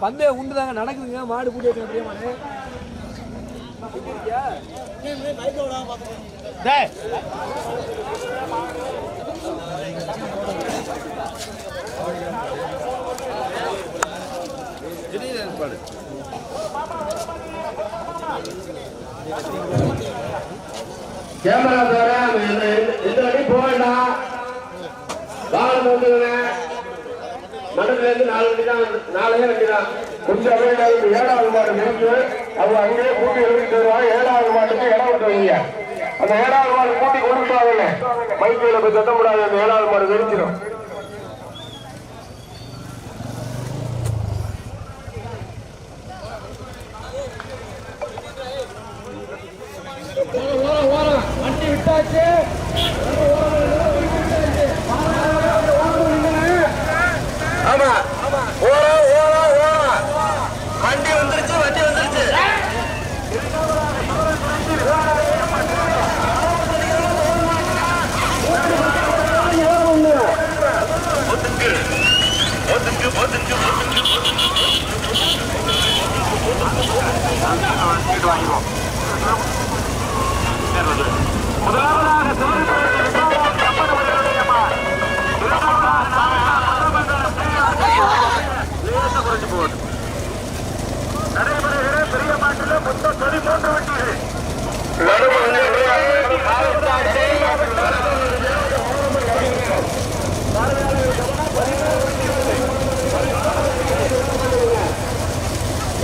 பந்தயம் உண்டு தாங்க நடக்குதுங்க. மாடு பூட்டி வச்சு பிரியமானு கேமரா தவிர இந்த வண்டி போக வேண்டாம் வாகனம் வந்துருங்க மண்டல இருந்து நாலு வண்டி தான் நாலே வண்டி தான் கொஞ்சம் அப்படியே நாளைக்கு ஏழாவது மாடு நிறுத்து அவங்க அங்கேயே கூட்டி எழுதிட்டு வருவாங்க. ஏழாவது மாட்டுக்கு இடம் விட்டு வைங்க. அந்த ஏழாவது மாடு கூட்டி கொண்டு வாங்கல்ல மைக்கில் போய் தட்ட முடியாது அந்த ஏழாவது மாடு வெடிச்சிடும்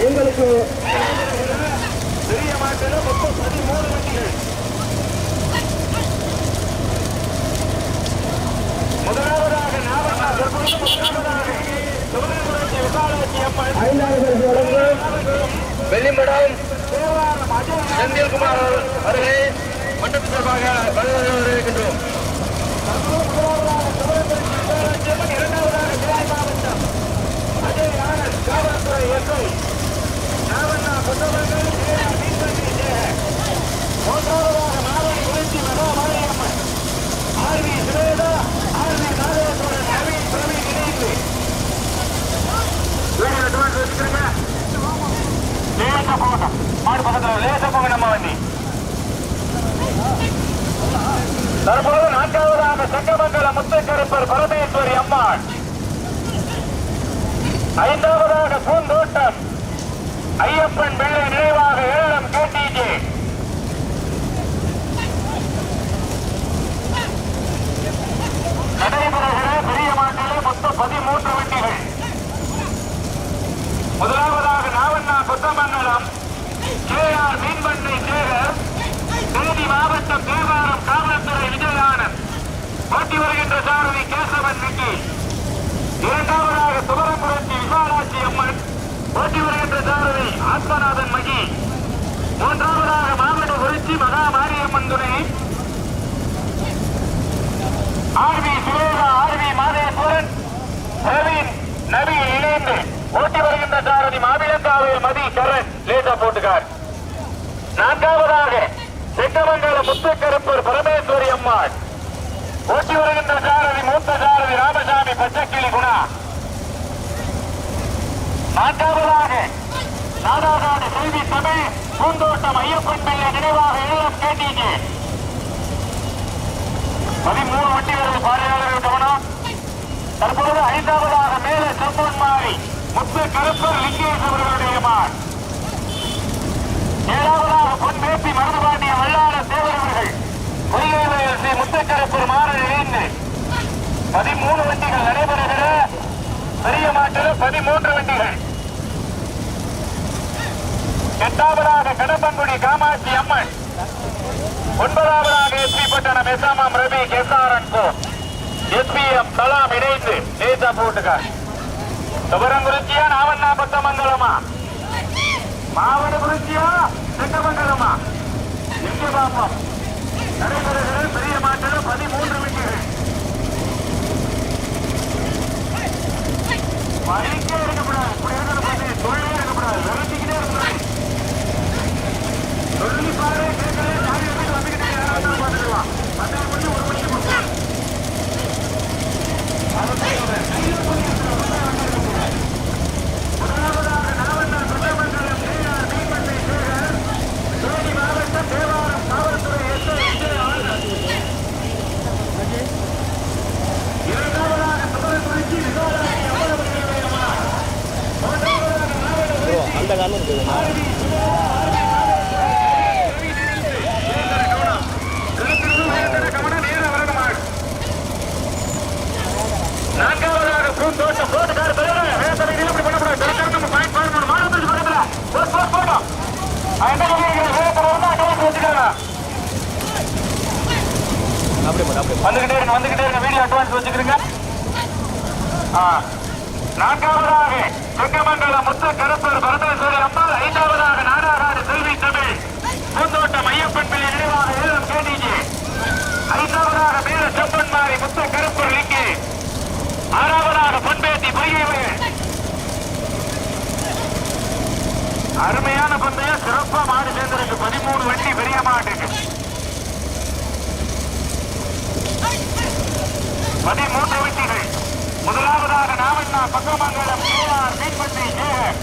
எங்களுக்கு பெரிய மாட்டில் மொத்தம் பதிமூணு வண்டிகள் முதலாவதாக நாவலா தற்பொழுது முதலாவதாக சிவகங்கை விசாலாட்சி அம்மன் வெள்ளிமடம் செந்தில்குமார் அவர்களே மண்டப சார்பாக வரவேற்கின்றோம். இரண்டாவதாக சேலை மாவட்டம் அஜய் காவல்துறை எஸ்ஐ மூன்றாவதாக மாவட்ட குறிச்சி மாரியம்மன் ஆர்வி சுரேதா ஆர்வி நாகேஸ்வரன் நவீன் பிரவீன் இணைந்து வீடியோ அட்வான்ஸ் வச்சுக்கிறேங்க லேசா போகட்டும் மாடு பக்கத்தில் லேசா போங்க நம்ம வண்டி? தற்போது நான்காவதாக சங்கமங்கல முத்துக்கருப்பர் பரமேஸ்வரி அம்மாள். ஐந்தாவதாக பூந்தோட்டம். ஐயப்பன் பிள்ளை நினைவாக ஏழம் கேட்டீஜே நடைபெறுகிற பெரிய மாட்டிலே மொத்தம் பதிமூன்று முதலாவதாக நாவண்ணா கொத்தமங்கலம். கேஆர் மீன்பண்ணை சேகர். தேனி மாவட்டம் தேவாரம் காவல்துறை விஜயானந்த் ஓட்டி வருகின்ற சாரதி கேசவன் நிக்கி இரண்டாவதாக சுவரம்புரத்தி விசாலாட்சி அம்மன். ஓட்டி வருகின்ற சாரதி ஆத்மநாதன் மகி. மூன்றாவதாக மாவட்ட குறிச்சி மகா மாரியம்மன் துணை. RV Sureka RV Madheswaran. Praveen நபி இணைந்து. ஓட்டி வருகின்ற சாரதி மாவிலங்காவில் மதி கரண் லேசா போட்டுக்கார். நான்காவதாக செங்கமங்கல முத்துக்கருப்பூர் பரமேஸ்வரி அம்மாள். ஓட்டி வருகின்ற சாரதி மூத்த சாரதி ராமசாமி பச்சக்கிளி குணா. நான்காவதாக நாடாகாடு செய்தி தமிழ் பூந்தோட்டம் ஐயப்பன் பிள்ளை நினைவாக எழுதம் கேட்டீங்க. பதிமூணு வண்டிகள் பார்வையாளர்கள் கவனம். தற்போது ஐந்தாவதாக மேலே செம்பொன் மாறி முத்து கருப்பர் லிங்கேஷ் அவர்களுடைய மான். ஏழாவதாக பொன்பேப்பி மருதுபாண்டிய வல்லாள தேவரவர்கள் பொறியாளர் ஸ்ரீ முத்துக்கருப்பர் மாறன் இணைந்து பதிமூணு வண்டிகள் நடைபெறுகிற பெரிய மாட்டில் பதிமூன்று வண்டிகள். எட்டாவதாக கடம்பங்குடி காமாட்சி அம்மன். ஒன்பதாவதாக எஸ்பி பட்டணம் எஸ்ஆமாம் ரவி எஸ்ஆர்என் கோ எஸ்பிஎம் கலாம் இணைந்து நேசா போட்டுக்கார். துவரங்குறிச்சியா நாவண்ணா பத்தமங்கலமா மாவட்டகுறிச்சியா செங்கமங்கலமா இங்க பாப்போம் நடைபெறுகிற பெரிய மாற்றம் பதிமூன்று வெற்றிகள் வலிக்கே இருக்கக்கூடாது இப்படி இருக்கிற பண்ணி தொழிலே இருக்கக்கூடாது விரட்டிக்கிட்டே இருக்கக்கூடாது சொல்லி பாரு கேட்கல ஜாதி எப்படி வந்துக்கிட்டே யாராவது பார்த்துக்கலாம். பத்தாயிரம் மணி ஒரு மணிக்கு கொடுக்கலாம். அதை சொல்லுங்க. கையில பண்ணி முதலாவதாக கண்ணு இருக்குது நான்காவதாக பூந்தோட்டம் போட்டுக்கார தலைவர் வேதனை நிலப்படி பண்ணக்கூடாது. கரெக்டாக நம்ம பாயிண்ட் பண்ணணும் மாணவர்கள் பக்கத்துல. போட் போட் போட்டோம் என்ன பண்ணிருக்கிற வேதனை வந்து அட்வான்ஸ் வச்சுக்காங்க அப்படியே அப்படியே வந்துகிட்டே இருங்க வந்துகிட்டே இருங்க. வீடியோ அட்வான்ஸ் வச்சுக்கிறீங்க ஆ. நான்காவதாக செங்கமங்கலம் முத்து கருப்பர் பரமேஸ்வரர் அம்பாள் ஐந்தாவதாக நாடாகாடு செல்வி தமிழ். பூந்தோட்டம் ஐயப்பன் பிள்ளை நினைவாக ஏலம் கேடிஜி ஐந்தாவதாக மேல செம்பன்மாரி முத்து கருப்பர் லிங்கி ஆறாவதாக பொன்பேத்தி பொய்யவர்கள் அருமையான பந்தயம் சிறப்பா மாடு சேர்ந்திருக்கு. பதிமூணு வண்டி பெரிய மாட்டுக்கு. பதிமூன்று வண்டிகள். முதலாவதாக என்ன பக்கமங்கலம் கேஆர் மீன்பட்டி சேகர்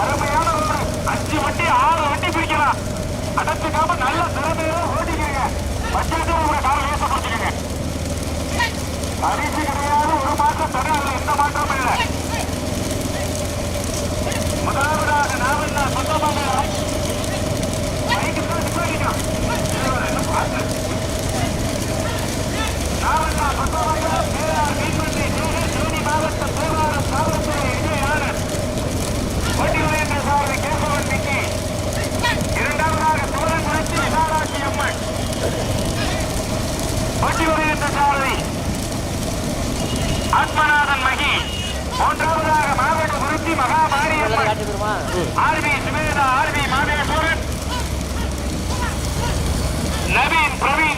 அருமையான ஒரு அஞ்சு வண்டி ஆறு வண்டி பிடிக்கலாம் அடைச்சுக்காம நல்ல திறமையோட ஓட்டிக்கிறீங்க பட்ஜெட்டு உங்களை காரை லேச பிடிச்சிக்கங்க பரிசு கிடையாது ஒரு மாற்றம் தடை இல்லை எந்த மாற்றமும் இல்லை முதலாவதாக நாவண்ணா பக்கமங்கலம் மைக்கு தான் நிப்பாட்டிக்கலாம். இறைவன் என்ன பார்த்து நாவண்ணா பக்கமங்கலம் கேஆர் மீன்பட்டி சேகர் தேனி மாவட்டம் தேவாரம் காவல்துறை விஜயானந்த் வண்டி வரையற்ற சாரதி கேசவன் விக்கி இரண்டாவதாக சோழன் புரட்சி விசாலாட்சி அம்மன் வண்டி வரையற்ற சாரதி ஆத்மநாதன் மகி மூன்றாவதாக மாவட்ட குறிச்சி மகா மாரியம்மன் ஆர்வி சுமேதா ஆர்வி மாதேஸ்வரன். நவீன் பிரவீன்.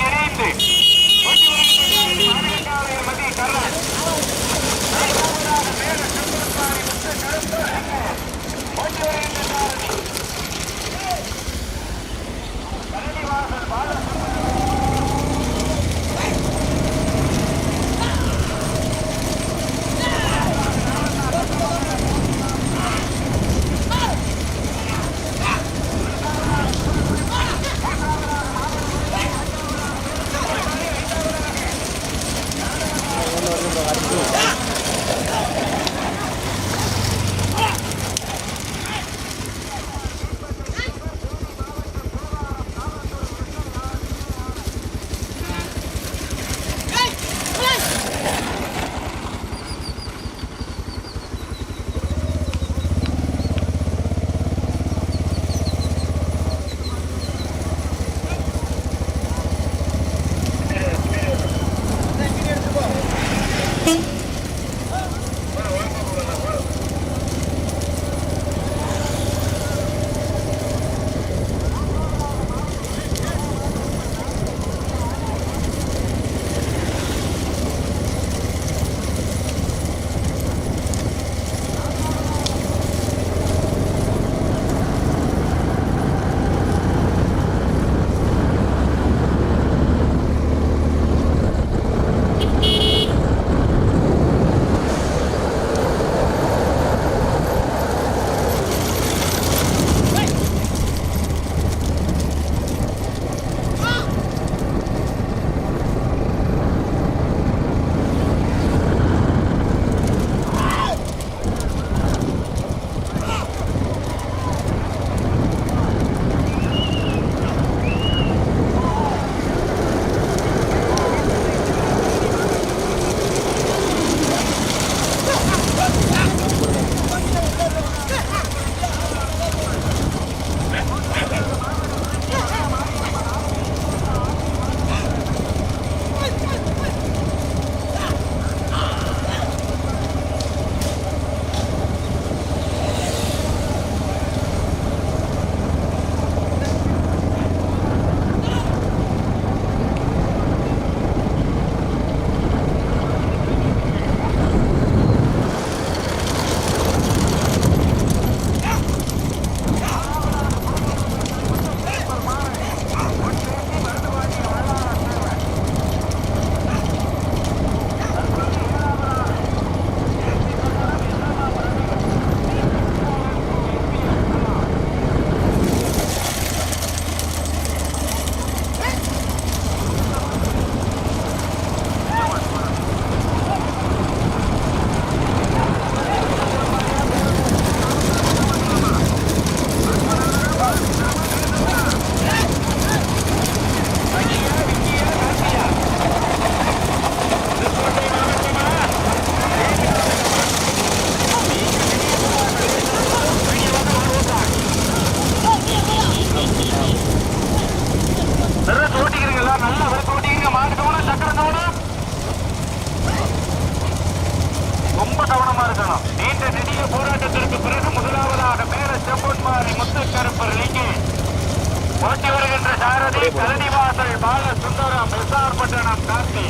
வருகின்ற சாரதி பால சுந்தரம் எஸ்ஆர் பட்டணம் கார்த்தி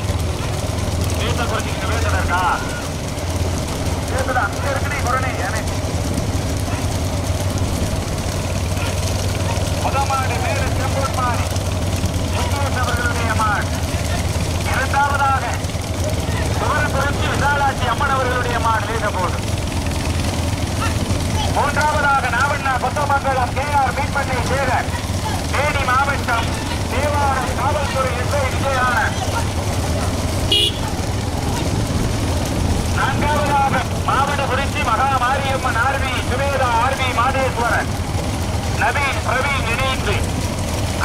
பேச குறிச்சிக்கிட்டு பேசுறா பேசுதா அங்க இருக்குடி குரணி ஏனே முதமாடு மேல செம்பொன்மாரி வெங்கடேஷ் அவர்களுடைய மாடு. இரண்டாவதாக சிவரபுரத்தி விசாலாட்சி அம்மன் அவர்களுடைய மாடு. நீண்ட போது மூன்றாவதாக நாவண்ணா கொத்தமங்கலம் கே ஆர் மீன்பண்ணை சேகர். தேனி மாவட்டம் தேவாரம் காவல்துறை எஸ்ஐ விஜயானந்த் நான்காவதாக மாவட்ட குறிச்சி மகா மாரியம்மன் ஆர்வி சுவேதா ஆர்வி மாதேஸ்வரன். நவீன் பிரவீன் இணைந்து.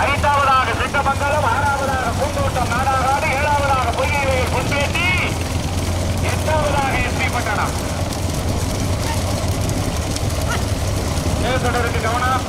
ஐந்தாவதாக சிங்கமங்கலம் ஆறாவதாக பூந்தோட்டம் நாடாகாடு ஏழாவதாக பொய்யவேல் பொன்பேட்டி எட்டாவதாக எஸ்பி பட்டணம். தொடருக்கு கவனம்?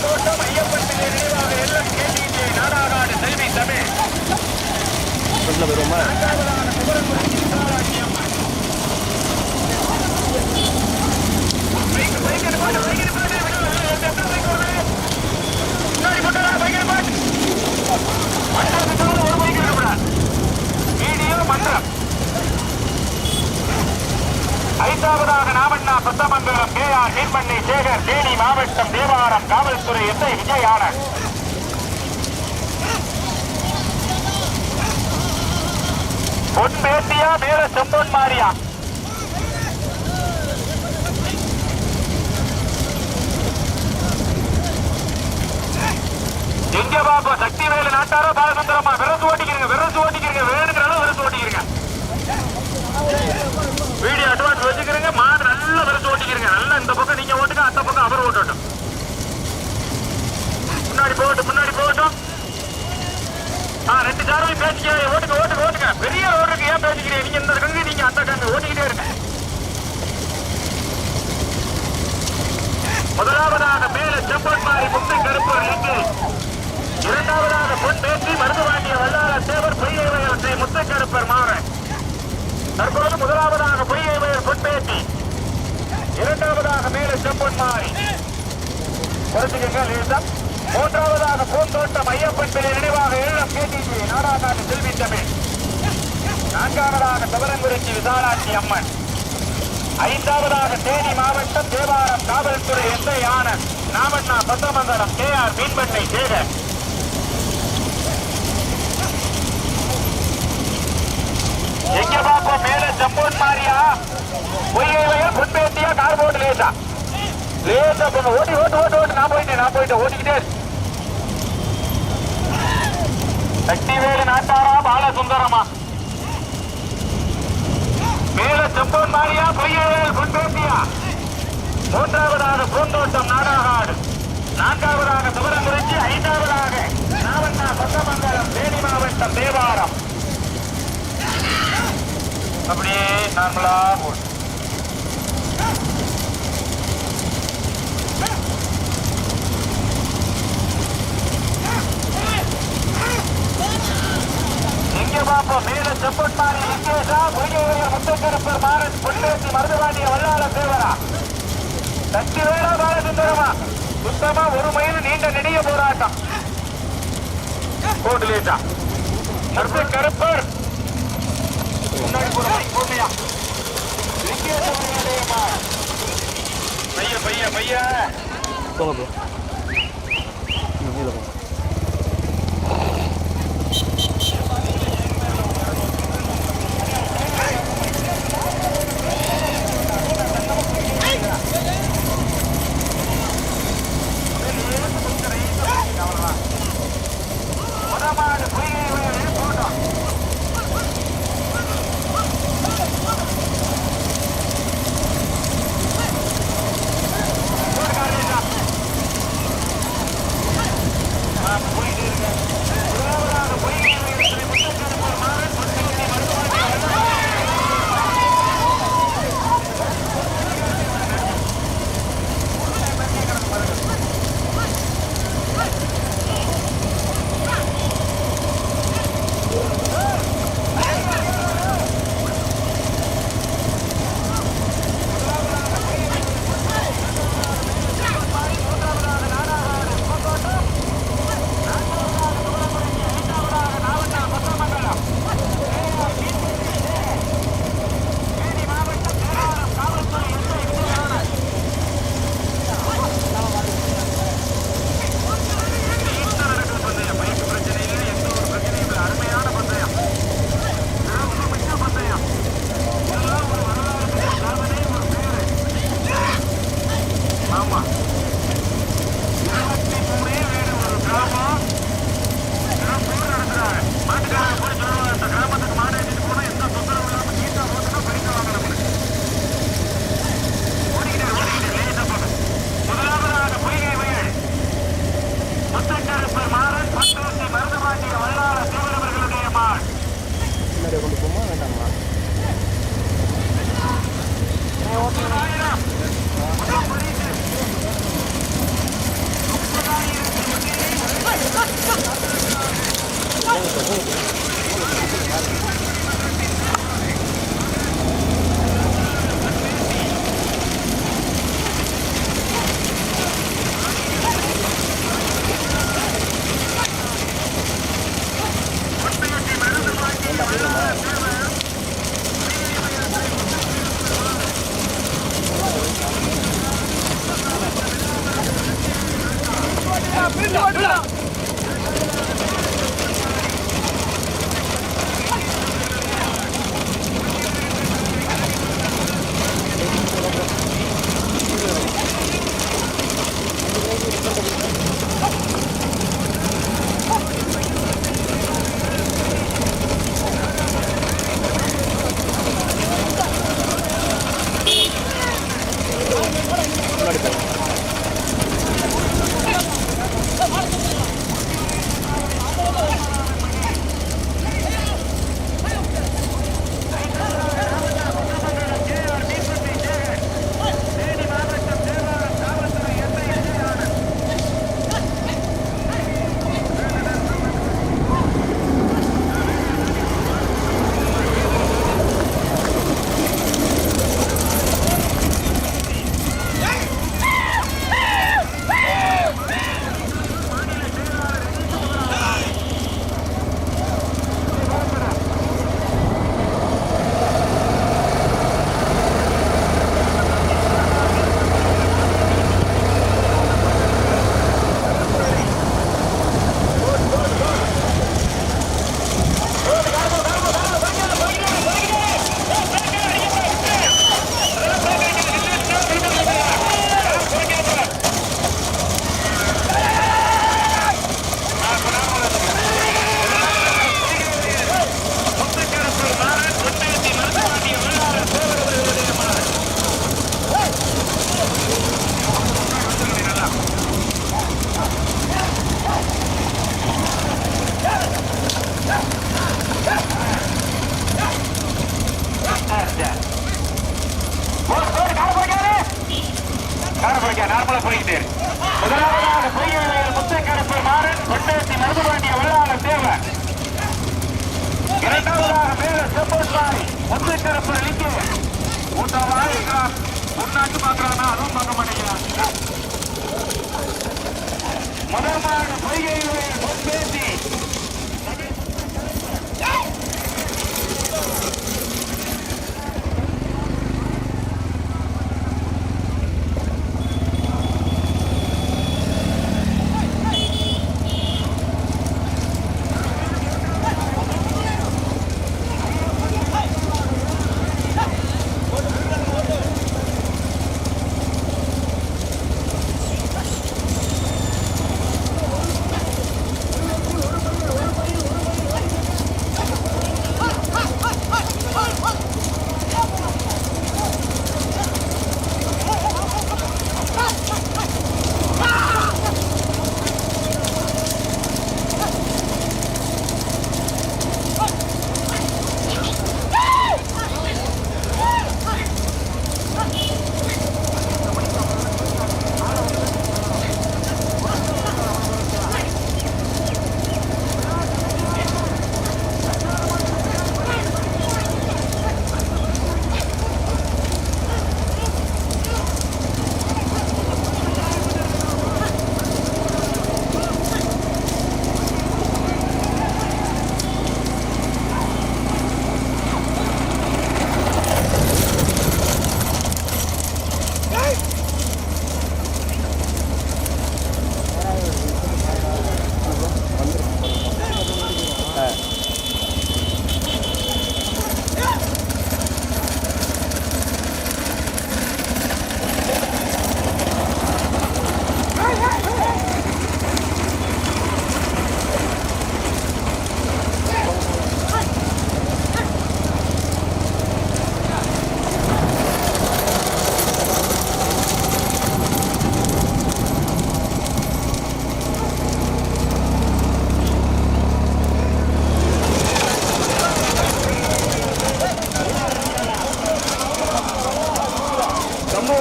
ஐயப்பன் பிள்ளை நினைவாக எல்லாம் கேட்டீங்க நாடாகாடு செல்வி தமிழ் ஃப்ரண்ட்ல போயிருவோமா நான்காவதாக குமரகுடி விசாலாட்சி அம்மன் பைக்கு பைக்கு போட்டு பைக்கு போட்டு எத்தனை பைக்கு வருது முன்னாடி போட்டா பைக்கு போட்டு மண்டபத்துக்கு ஒரு பைக்கு இருக்கக்கூடாது வீடியோ மன்றம் ஐந்தாவதாக நாமண்ணா பத்தமங்கலம் கே ஆர் நீர்மண்ணி சேகர் தேனி மாவட்டம் தேவாரம் காவல்துறை எஸ்ஐ விஜய் ஆனந்த் பொன் பேட்டியா மேல செம்பொன் மாறியா எங்க பாப்பா சக்தி வேலை நாட்டாரோ பாலசுந்தரமா விரசு ஓட்டிக்கிறீங்க விரசு ஓட்டிக்கிறீங்க வேணுங்கிற விரசு ஓட்டிக்கிறீங்க வீடியோ அட்வான்ஸ் வச்சுக்கிறீங்க மாடு நல்ல விரசு ஓட்டிக்கிறீங்க நல்லா இந்த பக்கம் நீங்க ஓட்டுங்க அந்த பக்கம் அவர் ஓட்டட்டும். முன்னாடி போகட்டும் முன்னாடி போகட்டும். ஆ ரெண்டு சாரையும் பேசிக்க ஓட்டுங்க ஓட்டுங்க ஓட்டுங்க. பெரிய ரோடுக்கு ஏன் பேசிக்கிறீங்க? நீங்க இந்த கங்கு நீங்க அந்த கங்கு ஓட்டிக்கிட்டே இருங்க. முதலாவதாக மேல செம்பன் மாறி முத்து கருப்பர் இங்கு இரண்டாவதாக பொன் பேசி மருந்து வாங்கிய வல்லார தேவர் பொய்யை ஸ்ரீ முத்து கருப்பர் மாறன். தற்போது முதலாவதாக பொய்யை பொன் பேசி இரண்டாவதாக மேல செம்பன் மாறி. குறைச்சிக்கங்க மூன்றாவதாக பூந்தோட்டம் ஐயப்பன் பிள்ளை நினைவாக ஈழம் கேடிஜி நாடாகாட்டு செல்வி தமிழ். நான்காவதாக தவரங்குறிச்சி விசாலாட்சி அம்மன். ஐந்தாவதாக தேனி மாவட்டம் தேவாரம் காவல்துறை எந்த ஆனந்த். நாமண்ணா பத்தமங்கலம் கே ஆர் மீன்பண்ணை சேகர். எங்க பாப்போம் மேல ஜம்பூன் மாறியா? பொய்யை வயல் லேசா கார் போட்டு லேசா லேசா போங்க ஓட்டி ஓட்டு ஓட்டு ஓட்டு. நான் போயிட்டேன் நான் போயிட்டேன். ஓட்டிக்கிட்டே சக்திவேலு நாட்டாரா பால சுந்தரமா மேல செம்பன் மாறியா பொய்யவேல் பொன்பேட்டியா மூன்றாவதாக பூந்தோட்டம் நாடாகாடு. நான்காவதாக சிவரங்குறிச்சி ஐந்தாவதாக நாவண்ணா சொந்தமங்கலம் தேனி மாவட்டம் தேவாரம். அப்படியே நார்மலா போடு எங்க பாப்போம் மேல செப்பன் மாறி. விஜேஷா பொய்கையூர் மாறன் பொன்னேசி மருதுவாண்டிய வல்லாள தேவரா சக்தி வேளா பாலசுந்தரமா. சுத்தமா ஒரு மைல் நீண்ட நெடிய போராட்டம். கோட்டுலேட்டா கருப்பு கருப்பர் முன்னாடி போற மைக் போடுமையா பைய பைய பைய. போங்க ப்ரோ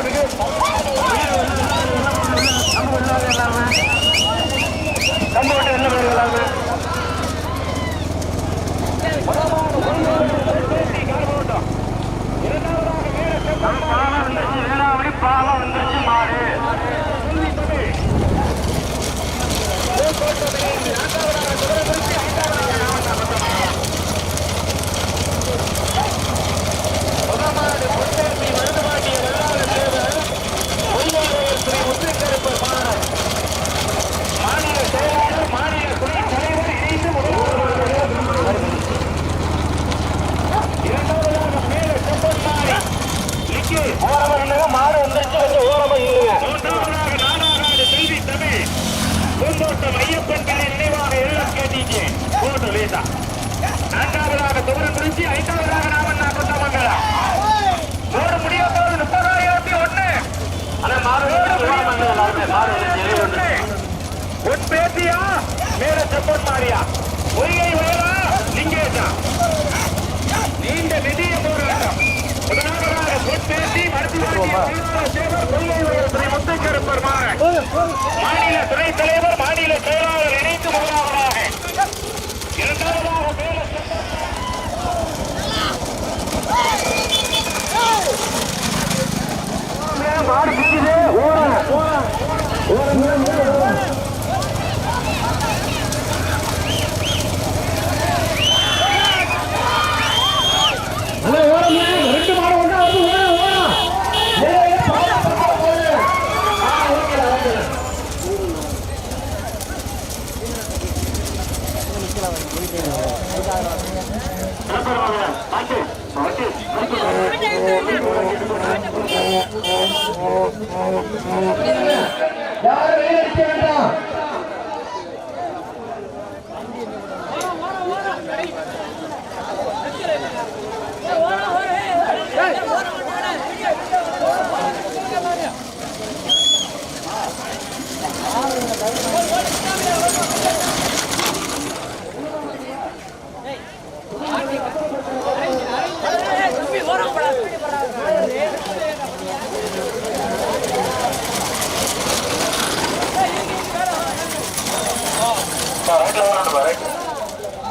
这个。செய்தார் நான்காவதாக தொகுதி குறிச்சி ஐந்தாவதாக நாமண்ணா கொண்டமங்கலா ஒரு முடிய போது முப்பதாயிரத்தி ஒண்ணு. உன் பேத்தியா? மேல செப்பன் மாறியா? பொய்யை வயலா லிங்கேஜா நீண்ட நிதிய போராட்டம் முதலாவதாக பொன் பேத்தி மருத்துவர் பொய்யை வயல் ஸ்ரீ முத்துக்கருப்பர் மாநில துணைத் தலைவர் மாநில செயலாளர் இணைந்து முதலாவதாக. மாடு பிடிக்குது ஓரம் அண்ணா,